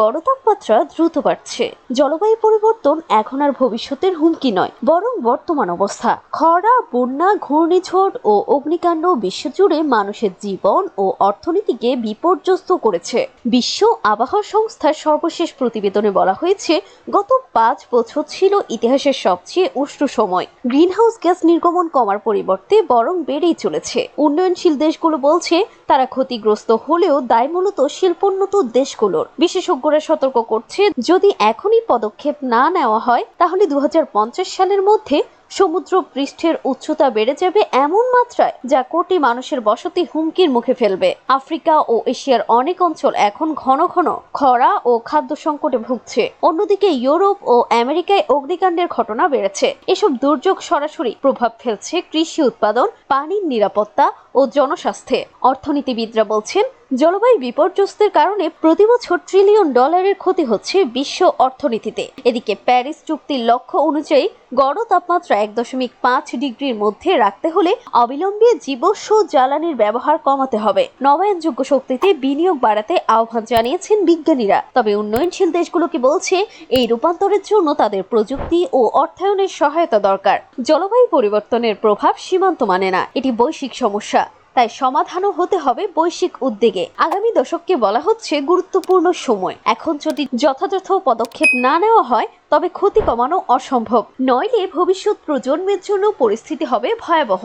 গড় তাপমাত্রা দ্রুত বাড়ছে। জলবায়ু পরিবর্তন এখন আর ভবিষ্যতের হুমকি নয়, বরং বর্তমান অবস্থা। খরা, বন্যা, ঘূর্ণিঝড় ও অগ্নিকাণ্ড বিশ্বজুড়ে মানুষের জীবন ও অর্থনীতিকে বিপর্যস্ত করেছে। বিশ্ব আবহাওয়া সংস্থার সর্বশেষ প্রতিবেদনে বলা হয়েছে, গত পাঁচ বছর ছিল ইতিহাসের সবচেয়ে উষ্ণ সময়। গ্রিনহাউস গ্যাস নির্গমন কমার পরিবর্তে বরং বেড়েই চলেছে। উন্নয়নশীল দেশগুলো বলছে, তারা ক্ষতিগ্রস্ত হলেও দায় মূলত শিল্পোন্নত দেশগুলোর। বিশেষজ্ঞরা সতর্ক করছে। যদি এখনই পদক্ষেপ না নেওয়া হয়, তাহলে দু সালের মধ্যে সমুদ্র পৃষ্ঠের উচ্চতা বেড়ে যাবে এমন মাত্রায় যা কোটি মানুষের বসতি হুমকির মুখে ফেলবে। আফ্রিকা ও এশিয়ার অনেক অঞ্চল এখন ঘন ঘন খরা ও খাদ্য সংকটে ভুগছে। অন্যদিকে ইউরোপ ও আমেরিকায় অগ্নিকাণ্ডের ঘটনা বেড়েছে। এসব দুর্যোগ সরাসরি প্রভাব ফেলছে কৃষি উৎপাদন, পানির নিরাপত্তা ও জনস্বাস্থ্যে। অর্থনীতিবিদরা বলছেন, জলবায়ু বিপর্যস্তের কারণে প্রতি বছর ট্রিলিয়ন ডলারের ক্ষতি হচ্ছে বিশ্ব অর্থনীতিতে। এদিকে প্যারিস চুক্তির লক্ষ্য অনুযায়ী গড় তাপমাত্রা এক দশমিক পাঁচ ডিগ্রির মধ্যে রাখতে হলে অবিলম্বে জীবস্ব জ্বালানির ব্যবহার কমাতে হবে। নবায়নযোগ্য শক্তিতে বিনিয়োগ বাড়াতে আহ্বান জানিয়েছেন বিজ্ঞানীরা। তবে উন্নয়নশীল দেশগুলোকে বলছে, এই রূপান্তরের জন্য তাদের প্রযুক্তি ও অর্থায়নের সহায়তা দরকার। জলবায়ু পরিবর্তনের প্রভাব সীমান্ত মানে না। এটি বৈশ্বিক সমস্যা। তাই সমাধানও হতে হবে বৈশ্বিক উদ্যোগে আগামী দশককে বলা হচ্ছে গুরুত্বপূর্ণ সময়। এখন যদি যথাযথ পদক্ষেপ না নেওয়া হয়, তবে ক্ষতি কমানো অসম্ভব। নইলে ভবিষ্যৎ প্রজন্মের জন্য পরিস্থিতি হবে ভয়াবহ।